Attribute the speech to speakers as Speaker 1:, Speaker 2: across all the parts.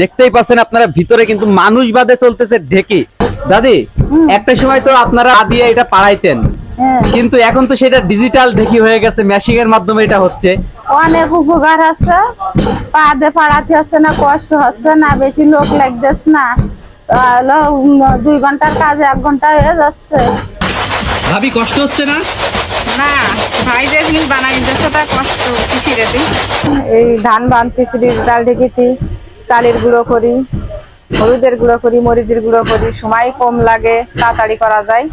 Speaker 1: দেখতেই পাচ্ছেন আপনারা ভিতরে কিন্তু মানুষ বাদে চলতেছে ঢেকি। দাদি একটা সময় তো আপনারা আ দিয়ে এটা পাড়াইতেন।
Speaker 2: হ্যাঁ।
Speaker 1: কিন্তু এখন তো সেটা ডিজিটাল ঢেকি হয়ে গেছে মেশিং এর মাধ্যমে এটা হচ্ছে।
Speaker 2: অনেক উপকার আছে। পাদে পাড়াতে হচ্ছে না কষ্ট হচ্ছে না বেশি লোক লাগতেছে না। তাহলে দুই ঘণ্টার কাজ এক ঘণ্টা হয়ে যাচ্ছে।
Speaker 1: ভাবি কষ্ট হচ্ছে না?
Speaker 3: না ভাই যে জিনিস বানাই দিতেছে তা কষ্ট এতে
Speaker 2: এই ধান বানতেছি ডিজিটাল ঢেকিটি চালের গুঁড়ো করি, হলুদের গুঁড়ো করি, মরিচের গুঁড়ো করি, সময় কম লাগে, তাড়াতাড়ি করা যায়।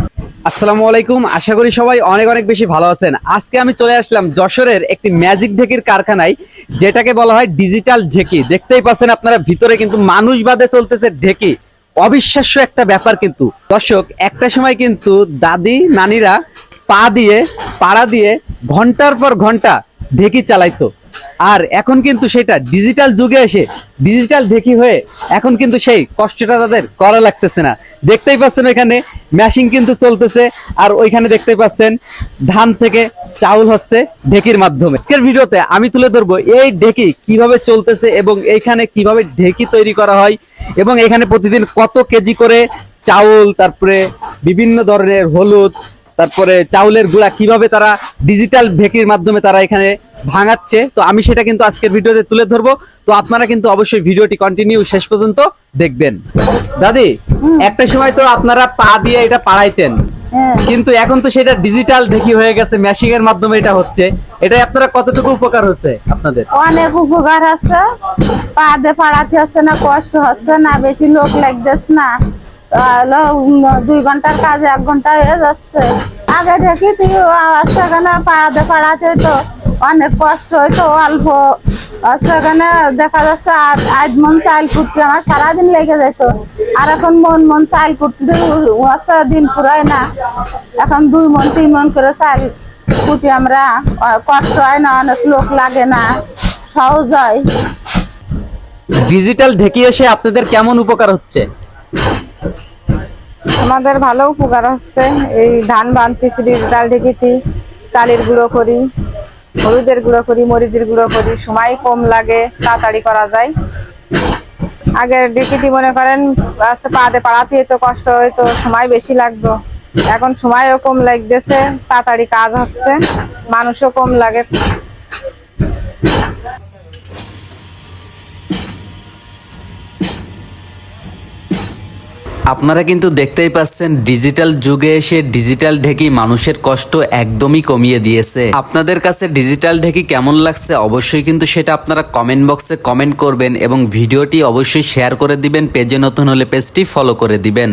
Speaker 1: আসসালামু আলাইকুম, আশা করি সবাই অনেক অনেক বেশি ভালো আছেন। আজকে আমি চলে আসলাম যশোরের একটি ম্যাজিক ঢেকির কারখানায়, যেটাকে বলা হয় ডিজিটাল ঢেকি। দেখতেই পাচ্ছেন আপনারা, ভিতরে কিন্তু মানুষ বাদে চলতেছে ঢেকি। অবিশ্বাস্য একটা ব্যাপার কিন্তু। দর্শক, একটা সময় কিন্তু দাদি, নানিরা পা দিয়ে, পাড়া দিয়ে ঘণ্টার পর ঘণ্টা ঢেকি চালাইতো। আর এখন কিন্তু সেটা ডিজিটাল যুগে এসে ডিজিটাল ঢেকি হয়ে এখন কিন্তু সেই কষ্টটা তাদের করা লাগতেছে না। দেখতেই পাচ্ছেন এখানে মেশিন কিন্তু চলতেছে আর ওইখানে দেখতেই পাচ্ছেন ধান থেকে চাউল হচ্ছে ঢেকির মাধ্যমে। আজকের ভিডিওতে আমি তুলে ধরবো এই ঢেকি কীভাবে চলতেছে এবং এইখানে কীভাবে ঢেকি তৈরি করা হয় এবং এখানে প্রতিদিন কত কেজি করে চাউল, তারপরে বিভিন্ন ধরনের হলুদ তারপরে চাউলের গুঁড়া কীভাবে তারা ডিজিটাল ভেকির মাধ্যমে তারা এখানে ভাঙাচ্ছে তো আমি সেটা কিন্তু আজকের ভিডিওতে তুলে ধরবো। তো আপনারা কিন্তু অবশ্যই ভিডিওটি কন্টিনিউ শেষ পর্যন্ত দেখবেন। দাদি একটা সময় তো আপনারা পা দিয়ে এটা পাড়াইতেন।
Speaker 2: হ্যাঁ।
Speaker 1: কিন্তু এখন তো সেটা ডিজিটাল ঢেকি হয়ে গেছে মেশিং এর মাধ্যমে এটা হচ্ছে। এটা আপনারা কতটুকু উপকার হচ্ছে আপনাদের?
Speaker 2: অনেক উপকার আছে। পা দিয়ে পাড়াতে হচ্ছে না কষ্ট হচ্ছে না বেশি লোক লাগতেছে না। দুই ঘণ্টার কাজ, এক ঘণ্টা হয়ে যাচ্ছে। আগে দেখি তুই সেখানে পাড়াতে পাড়াতে তো অনেক কষ্ট হইতো অল্প। আর সেখানে দেখা যাচ্ছে আজ আজ মন চাল কুটতে আমার সারাদিন লেগে যেত আর এখন মন মন চাল কুটতে আছে, দিন পুরায় না। এখন দুই মন, তিন মন করে চাল কুটি আমরা কষ্ট হয় না, অনেক লোক লাগে না, সহজ হয়।
Speaker 1: ডিজিটাল ঢেকি এসে আপনাদের কেমন উপকার হচ্ছে?
Speaker 2: আমাদের ভালো উপকার হচ্ছে। এই ধান বানতেছি ডিজিটাল ঢেকিটি চালের গুঁড়ো করি, হলুদের গুঁড়ো করি, মরিচের গুঁড়ো করি, সময় কম লাগে, তাড়াতাড়ি করা যায়। আগের ডেকিটি মনে করেন পাদে পাড়াতে তো কষ্ট হইতো সময় বেশি লাগতো। এখন সময়ও কম লাগতেছে, তাড়াতাড়ি কাজ হচ্ছে, মানুষও কম লাগে।
Speaker 4: আপনারা কিন্তু দেখতেই পাচ্ছেন ডিজিটাল যুগে এসে ডিজিটাল ঢেকি মানুষের কষ্ট একদমই কমিয়ে দিয়েছে। আপনাদের কাছে ডিজিটাল ঢেকি কেমন লাগছে অবশ্যই কিন্তু সেটা আপনারা কমেন্ট বক্সে কমেন্ট করবেন এবং ভিডিওটি অবশ্যই শেয়ার করে দিবেন পেজে নতুন হলে পেজটি ফলো করে দিবেন।